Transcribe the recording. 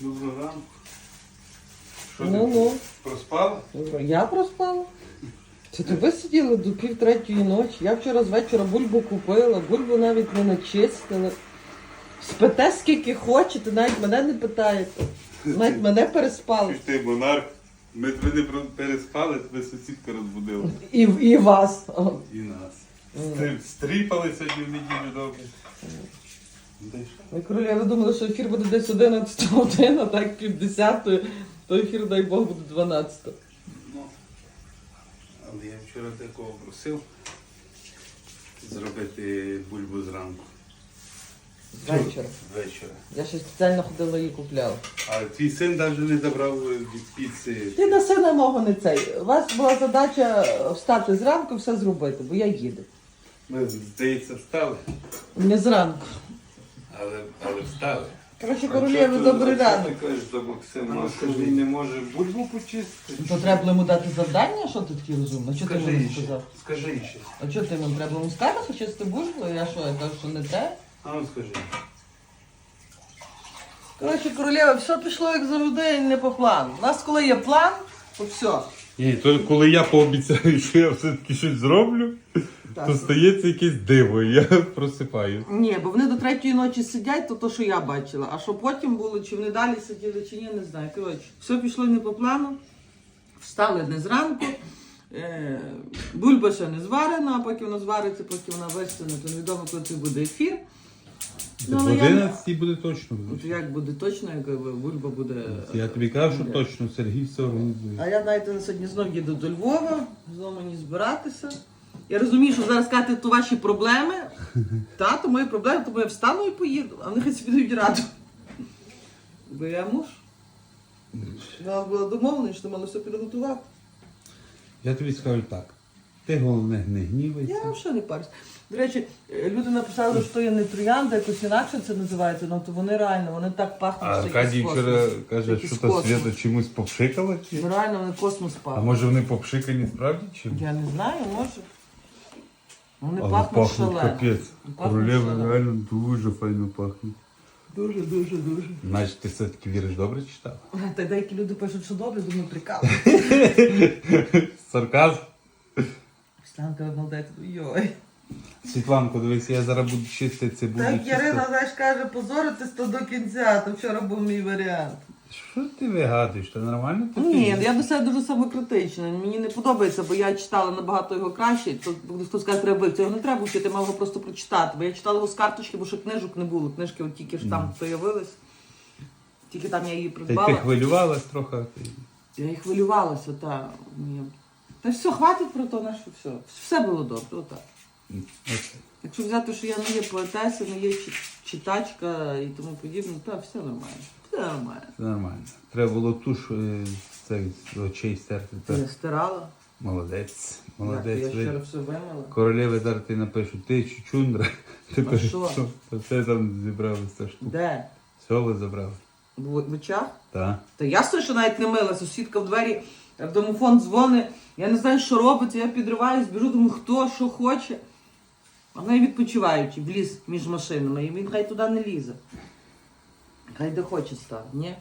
Доброго ранку. Що Ну, ти ну. проспала? Добре, Я проспала. Це ви сиділи до пів третьої ночі. Я вчора з вечора бульбу купила, бульбу навіть не начистили. Спите скільки хочете, навіть мене не питаєте. Навіть мене переспали. Ти ж ти монарх. Ми тебе не про- переспали, тебе сусідка розбудила. І, і вас. О, І нас. Стри- Стріпали сьогодні в неділю добре. Ви королі, ви думали, що ефір буде десь 11 година, так пів десятої, то ефір, дай Бог, буде 12. Ну, але я вчора такого просив зробити бульбу зранку. Вечора. Вечора. Я ще спеціально ходила і купляла. А твій син навіть не забрав від піци. Ти на сина мого не цей. У вас була задача встати зранку і все зробити, бо я їду. Ми, здається, встали, Не зранку. Але, але встали. Коротше, ти- добрий ранок. Ти кажеш за Максима, Максим він не може бульбу почистити. То треба було йому дати завдання, що ти такий розумний? Що ти Скажи їй ще. сказав? Скажи їй ще. А що ти йому треба йому сказати, що чисти бульбу? Я що, я кажу, що не те? А ну скажи. Коротше, королева, все пішло як завжди не по плану. У нас коли є план, то все. Ні, то коли я пообіцяю, що я все-таки щось зроблю. То стається якесь диво, і я просипаю. Ні, бо вони до третьої ночі сидять, то то, що я бачила. А що потім було, чи вони далі сиділи, чи ні, не знаю. Коротше, все пішло не по плану. Встали не зранку. Е, бульба ще не зварена, а поки вона звариться, поки вона вистане, то невідомо, коли це буде ефір. Ну, В але я- 11 буде точно. От як буде точно, як бульба буде. Я тобі кажу, що точно Сергій все організує. А я знаєте, на сьогодні знов їду до Львова, знову мені збиратися. Я розумію, що зараз сказати, то ваші проблеми. Та, то мої проблеми, тому я встану і поїду, а вони хай собі дають раду. Бо я муж. У нас була домовленість, що мали все підготувати. Я тобі скажу так. Ти головне не Я гнівайся. взагалі не парюсь. До речі, люди написали, що є не троянда, якось інакше це називається, ну то вони реально, вони так пахнуть. А що Аркадій якийсь вчора каже, що то свято чимось повшикала чи? Ну, Реально вони космос А може вони повшикані справді чи? Я не знаю, може. Вони Але пахнуть пахнуть шалено. капець. Пахнуть Королева шалено. реально дуже файно пахне. Дуже, дуже, дуже. Значить, ти все-таки віриш добре читав? Та деякі люди пишуть, що добре, думаю, прикал. Сарказм. Сланка молодець, йой. Світланко, дивись, я зараз буду чистити цибулю. Так Ярина, чисто. знаєш, каже, позоритись то до кінця, то вчора був мій варіант. Що ти вигадуєш? Ти нормально ти? Ні, я до себе дуже самокритична. Мені не подобається, бо я читала набагато його краще. То хто скаже, треба вивчити. Його не треба вчити, мав його просто прочитати. Бо я читала його з карточки, бо ще книжок не було. Книжки от тільки ж там появились. Тільки там я її Та й ти хвилювалась трохи. Я і хвилювалася, та. Ні. Та все, хватить про то, наше все. Все було добре, отак. Якщо взяти, що я не є поетеса, не є читачка і тому подібне, то все нормально. Все нормально. Це нормально. Треба було туш е, з очей стерти. Та Я стирала. Молодець. Я Молодець. вчора Ви- все вимила. Королеви зараз ти напишуть, ти чучундра. Ти А кажеш, що? що? Та Це там зібрали все штуку. Де? Все ви забрали. В, в очах? Так. Та ясно, що навіть не мила. Сусідка в двері, в домофон дзвонить. Я не знаю, що робиться. Я підриваюсь, біжу, думаю, хто що хоче. А в неї відпочиваючи, вліз між машинами, і він хай туди не лізе. Хоче ні?